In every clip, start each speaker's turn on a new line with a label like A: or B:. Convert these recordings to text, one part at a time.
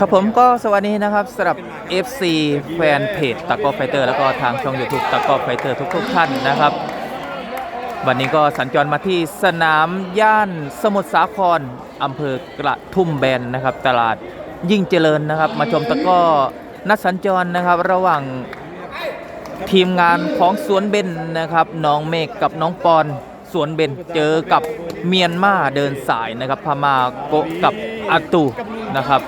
A: ครับผมก็สวัสดีนะครับสำหรับ FC แฟนเพจตะกอไฟเตอร์แล้วก็ทางช่อง YouTube ตะกอไฟเตอร์ทุกๆท่านนะครับ วันนี้ก็สัญจรมาที่สนามย่านสมุทรสาครอำเภอกระทุ่มแบนนะครับ ตลาดยิ่งเจริญนะครับ มาชมตะก้อนัดสัญจรนะครับ ระหว่างทีมงานของสวนเบนนะครับน้องเมฆกับน้องปอนสวนเบนเจอกับเมียนมาเดินสายนะครับพม่าโกกับ อาตูนะครับ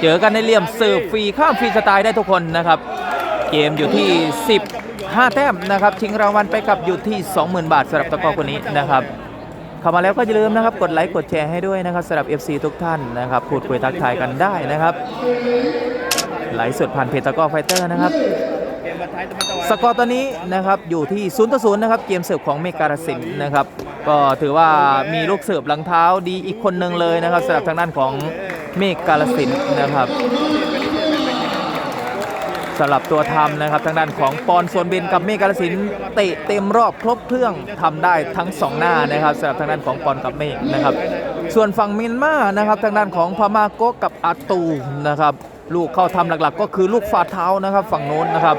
A: เจอกันในเหลี่ยมเสิร์ฟฟรีข้ามฟรีสไตล์ได้ทุกคนนะครับ เกมอยู่ที่ 15 แต้มนะครับชิงรางวัลไปกับอยู่ที่ 20,000 บาทสำหรับตะก้อคนนี้นะครับเข้ามาแล้วก็อย่าลืมนะครับ กดไลค์กดแชร์ให้ด้วยนะครับสำหรับ FC ทุกท่านนะครับพูดคุยทักทายกันได้นะครับไลฟ์สดผ่านเพจตะก้อไฟเตอร์นะครับ สกอร์ตอนนี้นะครับอยู่ที่0ต่อ0นะครับเกมเสิร์ฟของเมการสินนะครับก็ถือว่ามีลูกเสิร์ฟหลังเท้าดีอีกคนหนึ่งเลยนะครับสำหรับทางด้านของเมกาลสินนะครับสำหรับตัวทำนะครับทางด้านของปอนโซนเบนกับเมกาลสินเตะเต็มรอบครบเครื่องทำได้ทั้งสองหน้านะครับสำหรับทางด้านของปอนกับเมกนะครับ ส่วนฝั่งเมียนมานะครับทางด้านของพม่าโกะกับอาตูนะครับลูกเข้าทำหลักๆ ก็คือลูกฝ่าเท้านะครับฝั่งโน้นนะครับ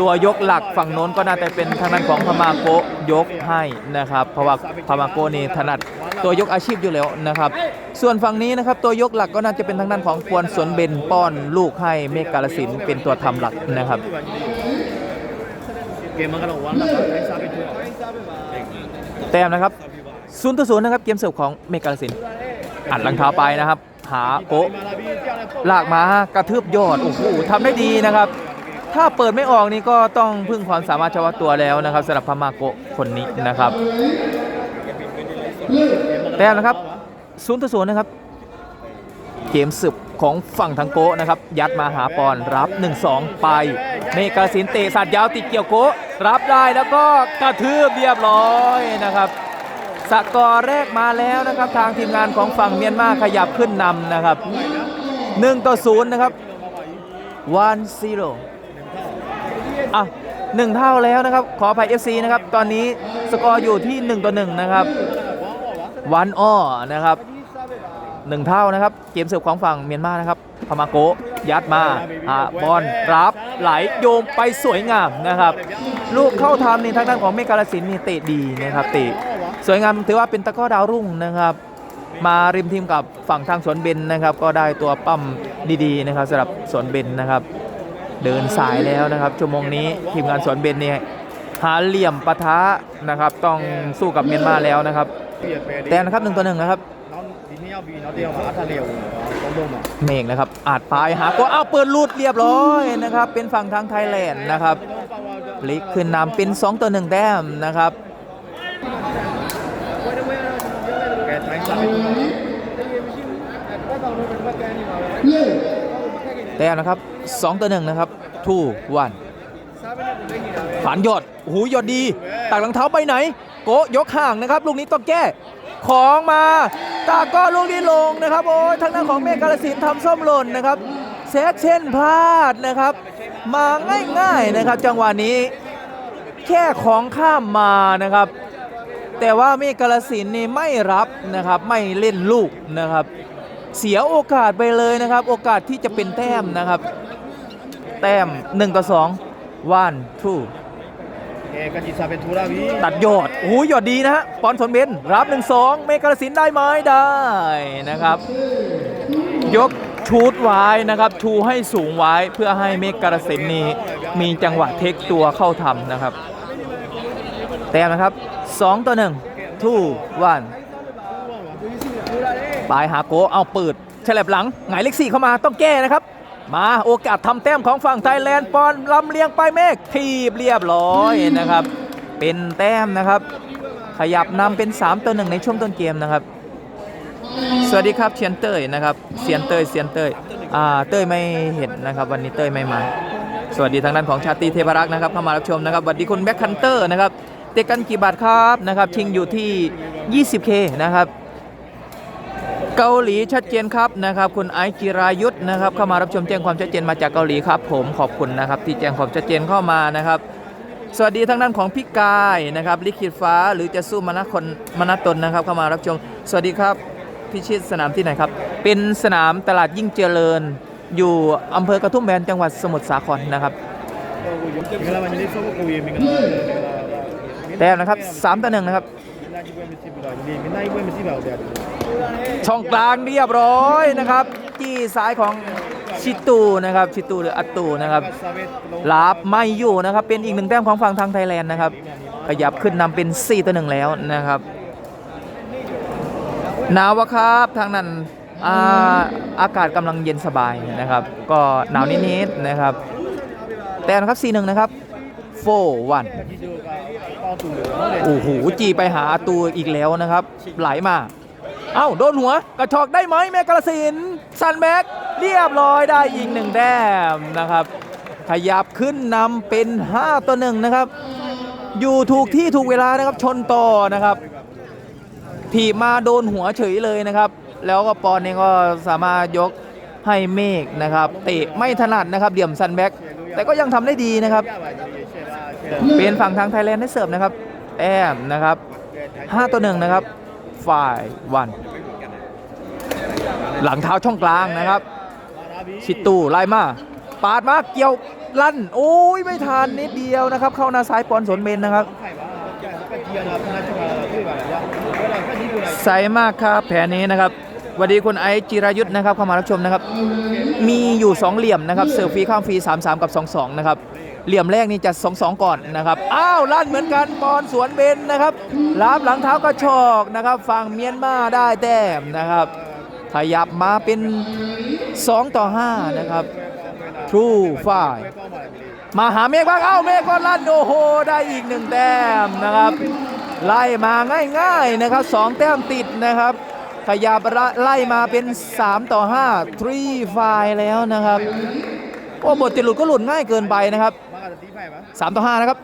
A: ตัวยกหลักฝั่งโน้นก็น่าจะเป็นทางด้านของพม่าโกยกให้นะครับเพราะว่าพม่าโกนี่ถนัดตัวยกอาชีพอยู่แล้วนะครับ ส่วนฝั่งนี้นะครับตัวยกหลักก็น่าจะเป็นทางด้านของควรสวนเบนป้อนลูกให้เมฆกาลสินเป็นตัวทำหลักนะครับแต้มนะครับศูนย์ต่อศูนย์นะครับเกมเสิร์ฟของเมกาลสินอัดลังเท้าไปนะครับ หาโกะลากมากระทืบยอดโอ้โหทำได้ดีนะครับ ถ้าเปิดไม่ออกนี่ก็ต้องพึ่งความสามารถเฉพาะตัวแล้วนะครับสำหรับพม่าโกะคนนี้นะครับแต้มนะครับศูนย์ต่อศูนย์นะครับเกมสืบของฝั่งทางโกะนะครับ ยัดมาหาปอนรับ 1-2 ไป เมกาสินเตะสัตว์ยาวติดเกี่ยวโกะรับได้แล้วก็กระทืบเรียบร้อยนะครับสกอร์แรกมาแล้วนะครับ ทางทีมงานของฝั่งเมียนมาขยับขึ้นนำนะครับ1ต่อ0นะครับ1 0 อะหนึ่งเท่าแล้วนะครับ ขออภัย FC นะครับ ตอนนี้สกอร์อยู่ที่ 1 ต่อ 1 นะครับ วันอ้อนะครับหนึ่งเท่านะครับ เกมเสิร์ฟของฝั่งเมียนมานะครับพมาโกยัดมาอ่าบอลรับไหลโยมไปสวยงามนะครับ ลูกเข้าทำนี่ทางด้านของเมกาลสินธุ์นี่เตะดีนะครับเตะสวยงามถือว่าเป็นตะก้อดาวรุ่งนะครับ มาริมทีมกับฝั่งทางสวนเบนนะครับ ก็ได้ตัวปั้มดีๆนะครับสำหรับสวนเบนนะครับ เดินสายแล้วนะครับชั่วโมงนี้ทีมงานสวนเบนเนี่ยหาเหลี่ยมปะทะนะครับ ต้องสู้กับเมียนมาแล้วนะครับ แต่นะครับหนึ่งต่อหนึ่งนะครับเมฆนะครับอาจปลายหาก็เอาเปิดลูดเรียบร้อยนะครับ เป็นฝั่งทางไทยแลนด์นะครับพลิกขึ้นนำเป็น 2 ต่อ 1 แต้มนะครับแต้มนะครับ 2ต่อ1นะครับทูวันฝันยอดโอ้โหยอดดีตักหลังเท้าไปไหน โกยกห่างนะครับ ลูกนี้ต้องแก้ ของมาตาก็ลูกนี้ลงนะครับโอ้ยทางด้านของเมฆกาลสินทำส้มหล่นนะครับเซตเช่นพลาดนะครับ มาง่ายๆนะครับ จังหวะนี้ แค่ของข้ามมานะครับ แต่ว่าเมฆกาลสินนี่ไม่รับนะครับ ไม่เล่นลูกนะครับ เสียโอกาสไปเลยนะครับ โอกาสที่จะเป็นแต้มนะครับ แต้ม1ต่อ2 one two ตัดยอดโอ้โหยอดดีนะฮะปอนสนเบนรับ1-2 เมกาลสินธุ์ได้ไหมได้นะครับ ยกชูดไว้นะครับ ชูให้สูงไว้เพื่อให้เมกาลสินธุ์นี้มีจังหวะเทคตัวเข้าทำนะครับ แต้มนะครับ 2 ต่อ1 two one ปลายหาโกเอาเปิดฉลับหลังหงายเลขสี่เข้ามาต้องแก้นะครับ มาโอกาสทำแต้มของฝั่งไทยแลนด์ปอนลำเลียงไปเมฆทีบเรียบร้อยนะครับ เป็นแต้มนะครับ ขยับนำเป็น 3ต่อ1ในช่วงต้นเกมนะครับ สวัสดีครับเชียนเต้ยนะครับเซียนเต้ยเซียนเต้ยอ่าเต้ยไม่เห็นนะครับ วันนี้เต้ยไม่มา สวัสดีทางด้านของชาตรีเทพรักษ์นะครับเข้ามารับชมนะครับสวัสดีคุณแบ็คคันเตอร์นะครับเตะกันกี่บาทครับนะครับชิงอยู่ที่ 20k นะครับ เกาหลีชัดเจนครับนะครับ คุณไอจิรายุทธ์นะครับเข้ามารับชมแจ้งความชัดเจนมาจากเกาหลีครับ ผมขอบคุณนะครับ ที่แจ้งความชัดเจนเข้ามานะครับ สวัสดีทางด้านของพี่กายนะครับ ลิขิตฟ้าหรือจะสู้มนัคนมนัตนนะครับ เข้ามารับชม สวัสดีครับพิชิตสนามที่ไหนครับ เป็นสนามตลาดยิ่งเจริญ อยู่อำเภอกระทุ่มแบนจังหวัดสมุทรสาครนะครับแต่นะครับสามต่อหนึ่งนะครับ ช่องกลางเรียบร้อยนะครับจี้ซ้ายของชิตูนะครับชิตูหรืออัตูนะครับลาบไม่อยู่นะครับ เป็นอีกหนึ่งแต้มของฝั่งทางไทยแลนด์นะครับขยับขึ้นนำเป็น 4 ต่อหนึ่งแล้วนะครับ หนาวครับทางนั้นอาอากาศกำลังเย็นสบายนะครับ ก็หนาวนิดๆนะครับ แต่นะครับ4หนึ่งนะครับ
B: โฟวัน
A: โอ้โหจีไปหาอตูอีกแล้วนะครับ ไหลมา เอ้าโดนหัวกระชอกได้ไหมแมกกระสินซันแบ็กเรียบร้อยได้ยิงหนึ่งแต้มนะครับ ขยับขึ้นนำเป็น 5 ต่อหนึ่งนะครับ อยู่ถูกที่ถูกเวลานะครับชนต่อนะครับถีบมาโดนหัวเฉยเลยนะครับ แล้วก็ปอนเองก็สามารถยกให้เมฆนะครับเตะไม่ถนัดนะครับเดี่ยมซันแบ็กแต่ก็ยังทำได้ดีนะครับ เป็นฝั่งทางไทยแลนด์ได้เสิร์ฟนะครับแอมนะครับ 5 ต่อหนึ่งนะครับ five one หลังเท้าช่องกลางนะครับ ชิดตูไล่มาปาดมาเกี่ยวลั่น โอ้ยไม่ทันนิดเดียวนะครับ เข้าหน้าซ้ายปอนสนเมนนะครับใส่มากครับแผนนี้นะครับสวัสดีคุณไอจิรายุทธ์นะครับเข้ามารับชมนะครับ มีอยู่ 2 เหลี่ยมนะครับเซอร์ฟีข้ามฟรี 33 กับ 22 นะครับ เหลี่ยมแรกนี่จะ2-2ก่อนนะครับ อ้าวลั่นเหมือนกันปอนสวนเบนนะครับรับหลังเท้ากระชอกนะครับฝั่งเมียนมาได้แต้มนะครับ ขยับมาเป็น 2 ต่อ 5 นะครับ True ฝ่ายมาหาเมฆบ้างเอ้าเมฆก็ลั่นโอ้โหได้อีกหนึ่งแต้มนะครับ ไล่มาง่ายๆนะครับสองแต้มติดนะครับ ขยับไล่มาเป็น 3 ต่อ5 3ไฟแล้วนะครับโอ้บทติดหลุดก็หลุดง่ายเกินไปนะครับ
B: สา
A: มต่อห้านะครับ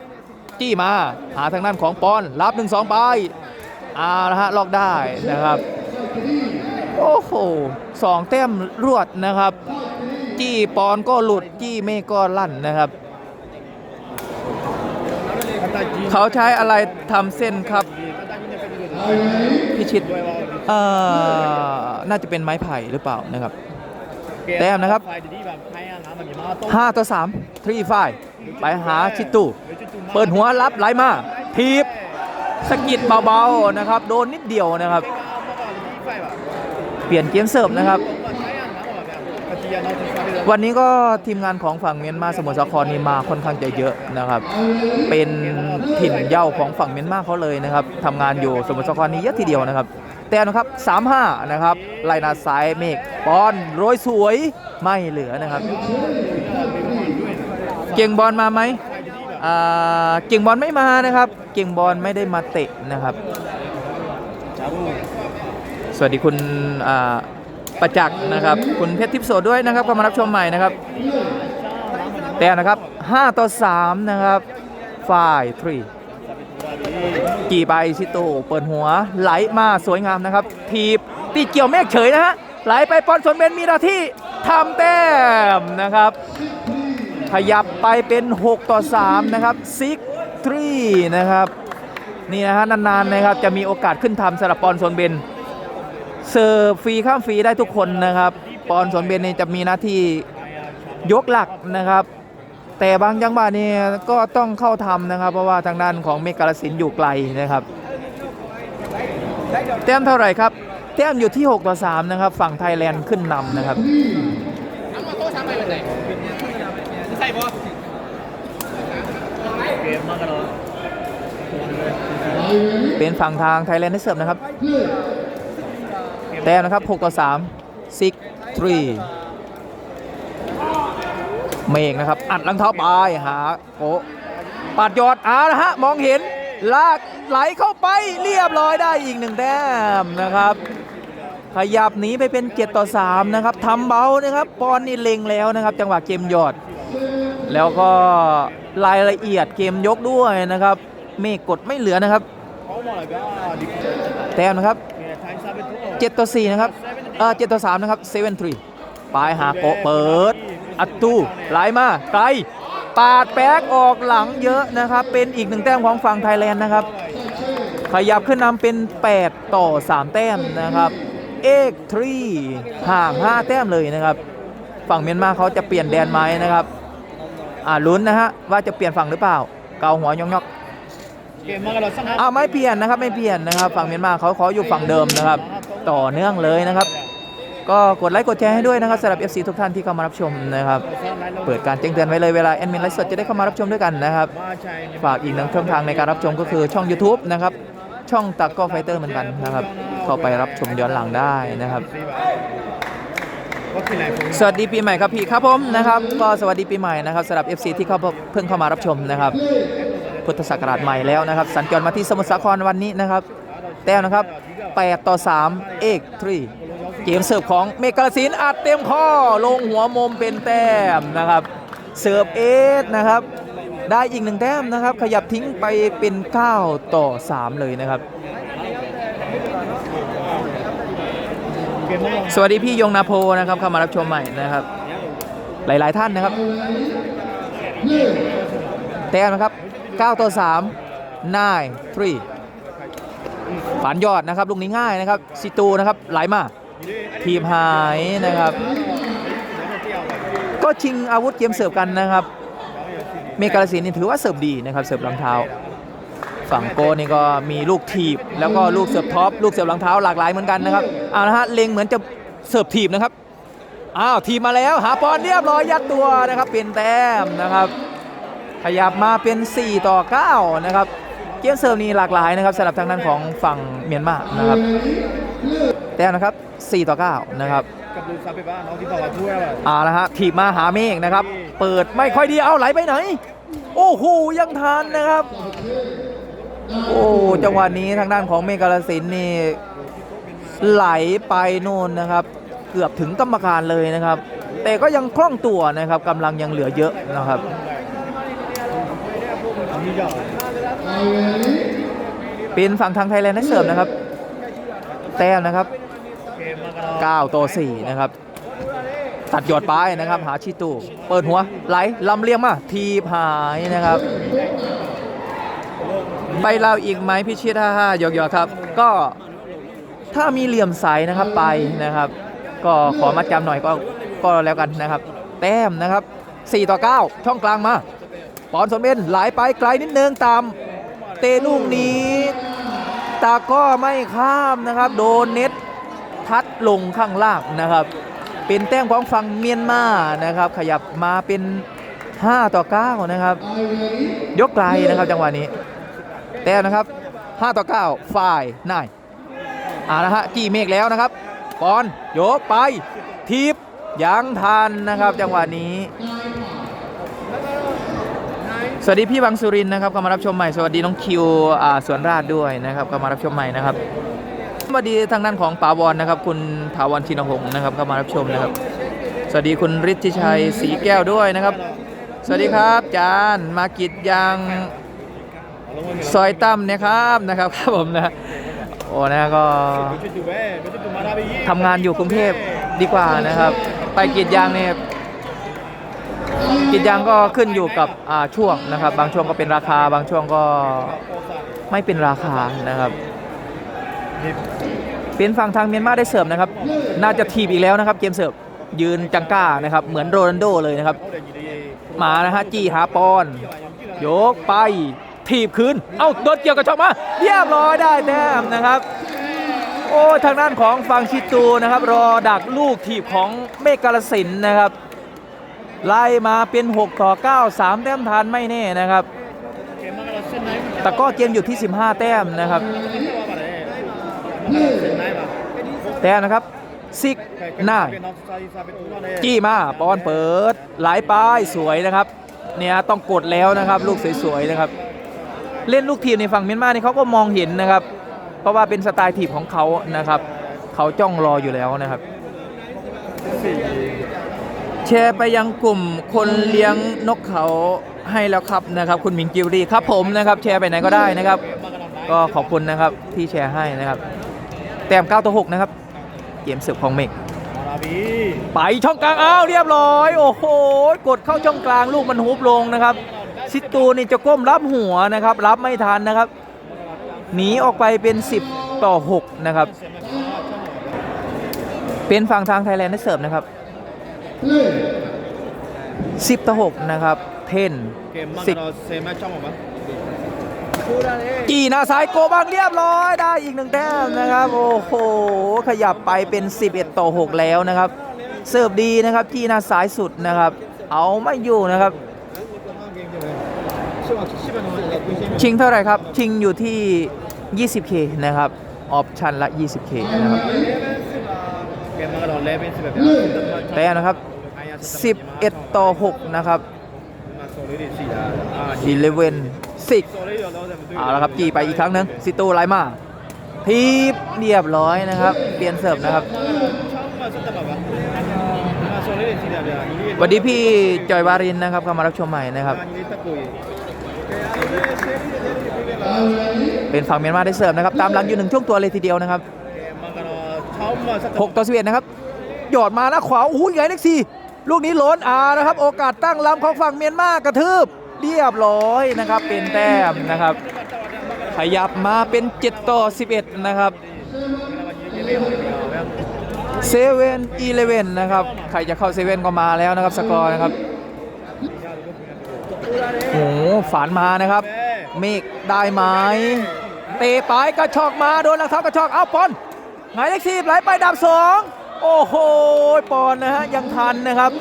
A: จี้มาหาทางด้านของปอนรับหนึ่งสองไปเอาละฮะล็อกได้นะครับ โอ้โหสองแต้มรวดนะครับ จี้ปอนก็หลุดจี้เมฆก็ลั่นนะครับเขาใช้อะไรทำเส้นครับ พิชิตน่าจะเป็นไม้ไผ่หรือเปล่านะครับ แต้มนะครับ5ต่อ3 3 5 ไปหาชิตุเปิดหัวรับไหลมาทีบสกิดเบาๆนะครับ โดนนิดเดียวนะครับ เปลี่ยนเกมเสิร์ฟนะครับ วันนี้ก็ทีมงานของฝั่งเมียนมาสมุทรสาครนี่มาค่อนข้างจะเยอะนะครับ เป็นถิ่นเย่าของฝั่งเมียนมาเขาเลยนะครับทำงานอยู่สมุทรสาครนี่เยอะทีเดียวนะครับแต่นะครับ 3-5 นะครับ ไล่นาสายเมฆปอนโรยสวยไม่เหลือนะครับ เก่งบอลมาไหมเก่งบอลไม่มานะครับ เก่งบอลไม่ได้มาเตะนะครับ สวัสดีคุณประจักษ์นะครับ คุณเพชรทิพย์โสดด้วยนะครับก็มารับชมใหม่นะครับ แต่นะครับ 5 ต่อ 3 นะครับฝ่ายทรีกี่ใบชิโตเปิดหัวไหลมาสวยงามนะครับ ทีบตีเกี่ยวเมฆเฉยนะฮะไหลไปปอนสนเบนมีหน้าที่ทำแต้มนะครับ ขยับไปเป็น 6 ต่อ 3 นะครับซิกทรีนะครับ นี่นะฮะนานๆนะครับจะมีโอกาสขึ้นทำสำหรับปอนสนเบนเสิร์ฟฟรีข้ามฟรีได้ทุกคนนะครับปอนสวนเบนนี่จะมีหน้าที่ยกหลักนะครับ แต่บางจังหวะนี่ก็ต้องเข้าทำนะครับ เพราะว่าทางด้านของเมกาลสินอยู่ไกลนะครับแต้มเท่าไหร่ครับแต้มอยู่ที่ 6 ต่อ 3 นะครับ ฝั่งไทยแลนด์ขึ้นนำนะครับ
B: เกมมากันเนาะ
A: เป็นฝั่งทางไทยแลนด์ได้เสิร์ฟนะครับ แต้มนะครับ 6 ต่อ 3 6 3 เมฆนะครับ อัดลังเท้าไปหาโกะปัดยอดอาละฮะ มองเห็น ลากไหลเข้าไปเรียบร้อยได้อีกหนึ่งแต้มนะครับ ขยับหนีไปเป็น 7 ต่อ 3 นะครับทำเบานะครับปอนนี่เล็งแล้วนะครับ จังหวะเกมยอด แล้วก็รายละเอียดเกมยกด้วยนะครับ เมฆกดไม่เหลือนะครับ แต้มนะครับ7ต่อ4นะครับเออ7ต่อ3นะครับ7 3ปลายหาโกเปิด อัตตูไหลมาไกลปาดแป๊กออกหลังเยอะนะครับ เป็นอีกหนึ่งแต้มของฝั่งไทยแลนด์นะครับ ขยับขึ้นนำเป็น 8 ต่อ 3 แต้มนะครับเอกทรีห่าง 5 แต้มเลยนะครับ ฝั่งเมียนมาเขาจะเปลี่ยนแดนไหมนะครับ อ่าลุ้นนะฮะว่าจะเปลี่ยนฝั่งหรือเปล่า เกาหัวยองยอก
B: เกมมากันเราชนะ
A: อ้าวไม่เปลี่ยนนะครับไม่เปลี่ยนนะครับฝั่งเมียนมาเขาขออยู่ฝั่งเดิมนะครับ ต่อเนื่องเลยนะครับ ก็กดไลค์กดแชร์ให้ด้วยนะครับสำหรับ FC ทุกท่านที่เข้ามารับชมนะครับ เปิดการแจ้งเตือนไว้เลยเวลาแอดมินไลฟ์สดจะได้เข้ามารับชมด้วยกันนะครับ
B: มาชัย
A: ฝากอีกหนึ่งช่องทางในการรับชมก็คือช่อง YouTube นะครับช่องตักก็ไฟเตอร์เหมือนกันนะครับ เข้าไปรับชมย้อนหลังได้นะครับ สวัสดีปีใหม่ครับพี่ครับผมนะครับก็สวัสดีปีใหม่นะครับสำหรับ FC ที่เขาเพิ่งเข้ามารับชมนะครับ พุทธศักราชใหม่แล้วนะครับ สัญจรมาที่สมุทรสาครวันนี้นะครับ แต้มนะครับ 8 ต่อ 3 เอกทรีเกมเสิร์ฟของเมกาลสินอัดเต็มข้อลงหัวมุมเป็นแต้มนะครับ เสิร์ฟเอสนะครับได้อีกหนึ่งแต้มนะครับ ขยับทิ้งไปเป็น 9 ต่อ 3 เลยนะครับ
B: เกมมา
A: สวัสดีพี่ยงนาโพนะครับเข้ามารับชมใหม่นะครับ หลาย ๆ ท่านนะครับ แต้มนะครับ 9 ต่อ 3 9 3ฝันยอดนะครับลูกนี้ง่ายนะครับซิตูนะครับไหลมาทีมหายนะครับ ก็ชิงอาวุธเกมเสิร์ฟกันนะครับ เมกาลสินนี่ถือว่าเสิร์ฟดีนะครับเสิร์ฟรองเท้า ฝั่งโกนี่ก็มีลูกถีบ แล้วก็ลูกเสิร์ฟท็อปลูกเสิร์ฟรองเท้าหลากหลายเหมือนกันนะครับเอาละฮะเล็งเหมือนจะเสิร์ฟถีบนะครับอ้าวทีมมาแล้วหาปอนเรียบร้อยยัดตัวนะครับเป็นแต้มนะครับ ขยับมาเป็น 4 ต่อ 9 นะครับ เกมเสิร์ฟนี่หลากหลายนะครับสำหรับทางด้านของฝั่งเมียนมานะครับ แต้มนะครับ 4 ต่อ 9 นะครับ
B: กับดูซาเปบ้าน้องที่ต่อมาช่วยแบบ
A: เอาละฮะถีบมาหาเมฆนะครับ เปิดไม่ค่อยดีเอาไหลไปไหน โอ้โหยังทันนะครับ โอ้จังหวะนี้ทางด้านของเมกาลสินนี่ไหลไปนู่นนะครับ เกือบถึงกรรมการเลยนะครับ แต่ก็ยังคล่องตัวนะครับกำลังยังเหลือเยอะนะครับเป็นฝั่งทางไทยแลนด์ได้เสิร์ฟนะครับ แต้มนะครับ
B: กมมากันเรา
A: 9ต่อ 4 นะครับ ตัดหยอดไปนะครับ หาชิตูเปิดหัวไหลลำเลียงมา ทีบหายนะครับ ไปเล่าอีกไหมพี่ชิดฮ่าฮ่าหยอกหยอกครับ ก็ถ้ามีเหลี่ยมใสนะครับไปนะครับ ก็ขอมัดจำหน่อยก็ก็แล้วกันนะครับ แต้มนะครับ 4 ต่อ 9 ช่องกลางมาปอนสมเบ็นไหลไปไกลนิดนึงตามเตลูกนี้ตาก็ไม่ข้ามนะครับ โดนเน็ตทัดลงข้างล่างนะครับ เป็นแต้มของฝั่งเมียนมานะครับ ขยับมาเป็น 5 ต่อ 9 นะครับ ยกไกลนะครับจังหวะนี้ แต้มนะครับ 5 ต่อ9ฝ่ายนายอ่านะฮะจี้เมฆแล้วนะครับปอนโยกไปทีบยังทันนะครับ จังหวะนี้ สวัสดีพี่บังสุรินทร์นะครับเข้ามารับชมใหม่สวัสดีน้องคิวอ่าสวนราชด้วยนะครับเข้ามารับชมใหม่นะครับสวัสดีทางด้านของป๋าวอนนะครับ คุณถาวรชินหงษ์นะครับเข้ามารับชมนะครับ สวัสดีคุณฤทธิชัยศรีแก้วด้วยนะครับ สวัสดีครับจานมากิจยาง ซอยตั้มนะครับนะครับครับผมนะโอ้นะก็ทำงานอยู่กรุงเทพดีกว่านะครับ ไปกรีดยางเนี่ยกรีดยางก็ขึ้นอยู่กับช่วงนะครับ บางช่วงก็เป็นราคา บางช่วงก็ไม่เป็นราคานะครับเป็นฝั่งทางเมียนมาได้เสิร์ฟนะครับ น่าจะทีบอีกแล้วนะครับ เกมเสิร์ฟยืนจังก้านะครับ เหมือนโรนัลโดเลยนะครับ มานะฮะจี้หาปอนโยกไป ทีบคืน เอ้าโดนเกี่ยวกับช่องมาเรียบร้อยได้แต้มนะครับโอ้ทางด้านของฟังชิตูนะครับ รอดักลูกถีบของเมฆกาลสินนะครับ ไล่มาเป็น 6 ต่อ 9 3 แต้มทานไม่แน่นะครับแต่ก็เกมอยู่ที่ 15 แต้มนะครับ แต้มนะครับซิกหน้าจี้มาปอนเปิดไหลายป้ายสวยนะครับ เนี่ยต้องกดแล้วนะครับ ลูกสวยๆนะครับ เล่นลูกทีมในฝั่งเมียนมานี่เขาก็มองเห็นนะครับ เพราะว่าเป็นสไตล์ทีมของเขานะครับเขาจ้องรออยู่แล้วนะครับ แชร์ไปยังกลุ่มคนเลี้ยงนกเขาให้แล้วครับนะครับ คุณหมิงกิวรีครับผมนะครับ แชร์ไปไหนก็ได้นะครับ ก็ขอบคุณนะครับที่แชร์ให้นะครับ แต้ม9ต่อ6นะครับ เกมเสิร์ฟของเมกไปช่องกลางอ้าวเรียบร้อย โอ้โหกดเข้าช่องกลางลูกมันฮุบลงนะครับ ซิตูนี่จะก้มรับหัวนะครับ รับไม่ทันนะครับ หนีออกไปเป็น 10 ต่อ 6 นะครับ เป็นฝั่งทางไทยแลนด์ได้เสิร์ฟนะครับ 10 ต่อ 6 นะครับ เทน
B: เกมมัน
A: สิบ
B: เราเซมแมชช่องผมปะ
A: จีหนาซ้ายโกบังเรียบร้อยได้อีกหนึ่งแต้มนะครับ โอ้โห ขยับไปเป็น 11 ต่อ 6 แล้วนะครับ เสิร์ฟดีนะครับจีหนาซ้ายสุดนะครับ เอาไม่อยู่นะครับ ชิงเท่าไหร่ครับ ชิงอยู่ที่ 20K นะครับ ออปชันละ 20K นะครับ
B: แต้
A: มนะครับ 11 ต่อ 6 นะครับ
B: มาโซลิดสี่อ่า
A: 11 6
B: โซลิดเอา
A: ละครับ จีไปอีกครั้งหนึ่งซิโตไลมาทีบเรียบร้อยนะครับ เปลี่ยนเสิร์ฟนะครับ
B: ส
A: วัสดีพี่จอยวารินนะครับเข้ามารับชมใหม่นะครับ เป็นฝั่งเมียนมาได้เสิร์ฟนะครับ ตามหลังอยู่หนึ่งช่วงตัวเลยทีเดียวนะครับ
B: เกมมันก็เช้ามาสัก
A: 6ต่อ11นะครับ หยอดมาหน้าขวาโอ้โหใหญ่เล็กสี่ลูกนี้ล้นอานะครับ โอกาสตั้งลำของฝั่งเมียนมากระทืบ เรียบร้อยนะครับ เป็นแต้มนะครับ ขยับมาเป็น 7 ต่อ 11 นะครับเซเว่นอีเลเว่นนะครับ ใครจะเข้าเซเว่นก็มาแล้วนะครับ สกอร์นะครับ โอ้โหฝานมานะครับ เมฆได้ไหมเตะไปกระชอกมาโดนหลังเท้ากระชอกเอาปอนหมายเลขสิบไหลไปดับสองโอ้โหปอนนะฮะยังทันนะครับ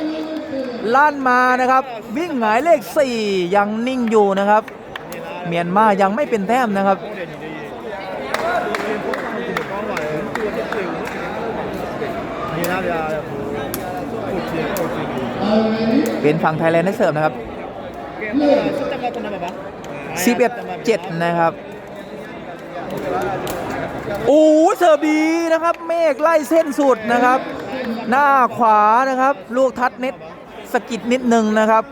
A: ลั่นมานะครับ วิ่งหงายเลข 4 ยังนิ่งอยู่นะครับ เมียนมายังไม่เป็นแต้มนะครับ
B: นี่นะเดี๋ยวพูดจริงพูดจริง
A: เป็นฝั่งไทยแลนด์ได้เสิร์ฟนะครับ
B: เกมมันสุดตะกันนะบ้า
A: 11 7นะครับโอ้โหเสิร์ฟดีนะครับ เมฆไล่เส้นสุดนะครับ หน้าขวานะครับ ลูกทัดเน็ตสะกิดนิดนึงนะครับ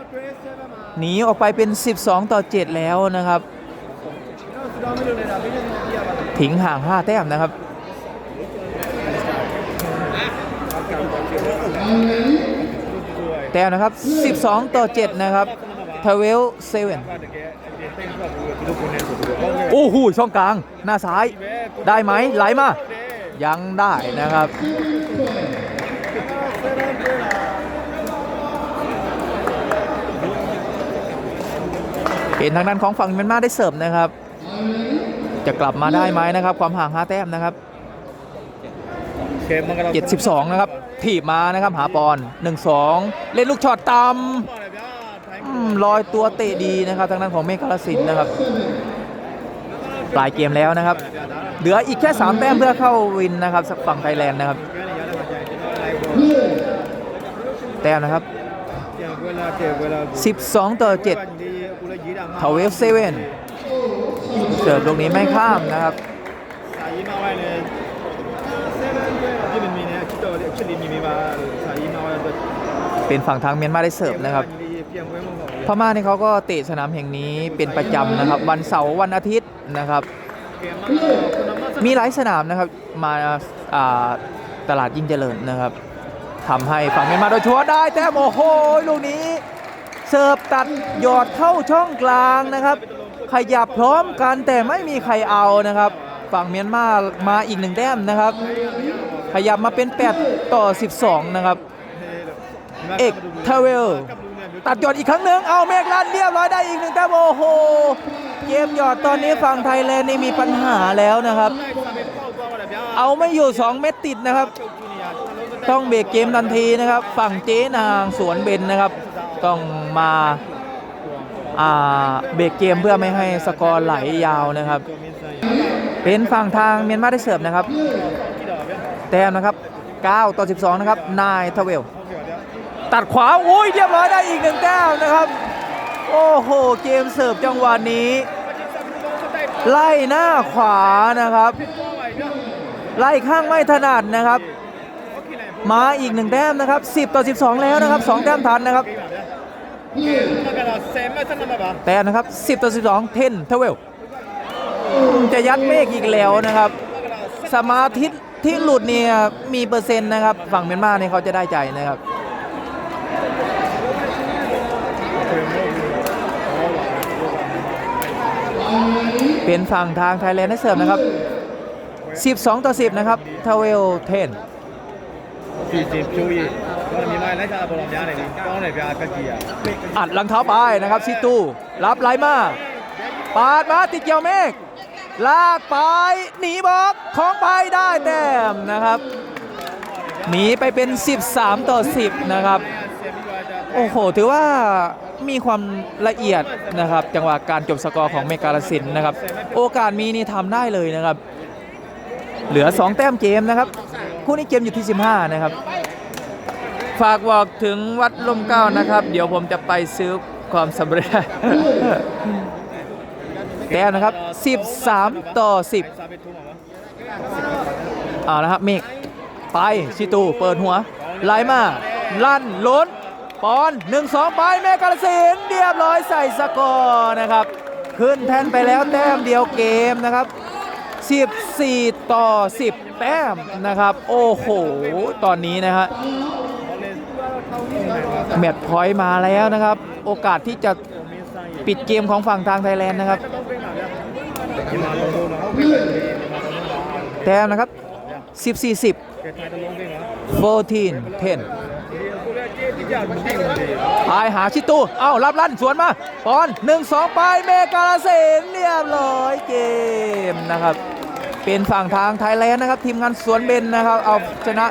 A: หนีออกไปเป็น 12 ต่อ 7 แล้วนะครับถิงห่าง 5 แต้มนะครับแต้มนะครับ 12 ต่อ 7 นะครับ ทเวลเซเว่นโอ้โหช่องกลาง หน้าซ้าย ได้ไหมไหลมา ยังได้นะครับเป็นทางด้านของฝั่งเมียนมาได้เสิร์ฟนะครับ จะกลับมาได้ไหมนะครับ ความห่าง5แต้มนะครับ
B: เกมมันก็
A: 72 นะครับ ถีบมานะครับ หาปอน 1-2 เล่นลูกช็อตต่ำอืม ลอยตัวเตะดีนะครับทางด้านของเมฆกาลสินนะครับ ปลายเกมแล้วนะครับ เหลืออีกแค่ 3 แต้มเพื่อเข้าวินนะครับฝั่งไทยแลนด์นะครับ แต้มนะครับ 12 ต่อ7ทาวเวลเซเว่นเสิร์ฟลูกนี้ไม่ข้ามนะครับ
B: เลยที่มันมีเนี่ยคิดตัวคิดลินมีมาสายมาไว้ตัว
A: เป็นฝั่งทางเมียนมาได้เสิร์ฟนะครับ พม่านี่เขาก็เตะสนามแห่งนี้เป็นประจำนะครับ วันเสาร์วันอาทิตย์นะครับ มีหลายสนามนะครับมาาตลาดยิ่งเจริญนะครับทำให้ฝั่งเมียนมาโดยชัวร์ได้แต่โอ้โหลูกนี้ เสิร์ฟตัดหยอดเข้าช่องกลางนะครับ ขยับพร้อมกันแต่ไม่มีใครเอานะครับ ฝั่งเมียนมามาอีกหนึ่งแต้มนะครับ ขยับมาเป็น 8 ต่อ 12 นะครับ เอกทาเวล ตัดยอดอีกครั้งหนึ่งเอาเมกลันเรียบร้อยได้อีกหนึ่งแต้มโอ้โหเกมหยอดตอนนี้ฝั่งไทยแลนด์นี่มีปัญหาแล้วนะครับ เอาไม่อยู่ 2 เม็ดติดนะครับ ต้องเบรกเกมทันทีนะครับ ฝั่งเจ๊นางสวนเบนนะครับ ต้องมาอ่าเบรกเกมเพื่อไม่ให้สกอร์ไหลยาวนะครับ เป็นฝั่งทางเมียนมาได้เสิร์ฟนะครับ แต้มนะครับ 9 ต่อ 12 นะครับนายทเวล ตัดขวาโอ้ยเรียบร้อยได้อีกหนึ่งแต้มนะครับ โอ้โห เกมเสิร์ฟจังหวะนี้ ไล่หน้าขวานะครับ ไล่ข้างไม่ถนัดนะครับ มาอีกหนึ่งแต้มนะครับ 10 ต่อ 12 แล้วนะครับ 2 แต้มทันนะครับแต้มนะครับ 10 ต่อ 12 เทนทเวลจะยัดเมฆอีกแล้วนะครับ สมาธิที่หลุดเนี่ยมีเปอร์เซ็นต์นะครับ ฝั่งเมียนมาเนี่ยเขาจะได้ใจนะครับ เป็นฝั่งทางไทยแลนด์ให้เสริมนะครับ 12 ต่อ 10 นะครับทาเวลเทน
B: สี่จีมชูย注意我明白来家的波浪边那个光那边个机啊อั
A: ดลังเท้าไปนะครับซิตูรับไหลมาปาดมาติดเกี่ยวเมฆลากไปหนีบอกของไปได้แต้มนะครับหนีไปเป็น 13 ต่อ 10 นะครับ โอ้โห ถือว่ามีความละเอียดนะครับ จังหวะการจบสกอร์ของเมกาลสินนะครับ โอกาสมีนี่ทำได้เลยนะครับ เหลือ 2 แต้มเกมนะครับคู่นี้เกมอยู่ที่ 15 นะครับ ฝากบอกถึงวัดลมเก้านะครับ เดี๋ยวผมจะไปซื้อความสำเร็จแต้มนะครับ 13 ต่อ 10
B: ซาเปทุ่มอะ
A: เอาละครับเมฆไปชิตูเปิดหัวไล่มาลั่นล้น ปอน1 2 ไปเมกาลสินเรียบร้อยใส่สกอร์นะครับ ขึ้นแท่นไปแล้วแต้มเดียวเกมนะครับ 14 ต่อ 10 แต้มนะครับ โอ้โห ตอนนี้นะฮะแมตช์พอยต์มาแล้วนะครับ โอกาสที่จะปิดเกมของฝั่งทางไทยแลนด์นะครับ แต้มนะครับ 14 10 14 10 ปลายหาชิตูเอ้ารับลั่นสวนมาปอนหนึ่งสองไปเมกาลเซนเรียบร้อยเกมนะครับ เป็นฝั่งทางไทยแลนด์นะครับ ทีมงานสวนเบนนะครับเอาชนะ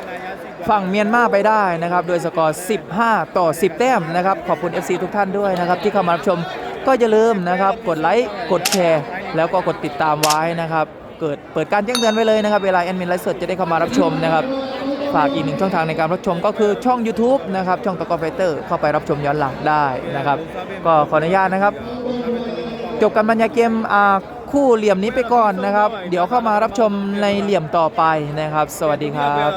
A: ฝั่งเมียนมาไปได้นะครับ โดยสกอร์ 15 ต่อ 10 แต้มนะครับ ขอบคุณ FC ทุกท่านด้วยนะครับ ที่เข้ามารับชมก็อย่าลืมนะครับ กดไลค์กดแชร์ แล้วก็กดติดตามไว้นะครับ เกิดเปิดการแจ้งเตือนไว้เลยนะครับ เวลาแอดมินไลฟ์สดจะได้เข้ามารับชมนะครับ ฝากอีกหนึ่งช่องทางในการรับชมก็คือช่อง YouTube นะครับช่องตะกอไฟเตอร์เข้าไปรับชมย้อนหลังได้นะครับ ก็ขออนุญาตนะครับ จบการบรรยายเกมคู่เหลี่ยมนี้ไปก่อนนะครับ เดี๋ยวเข้ามารับชมในเหลี่ยมต่อไปนะครับ สวัสดีครับ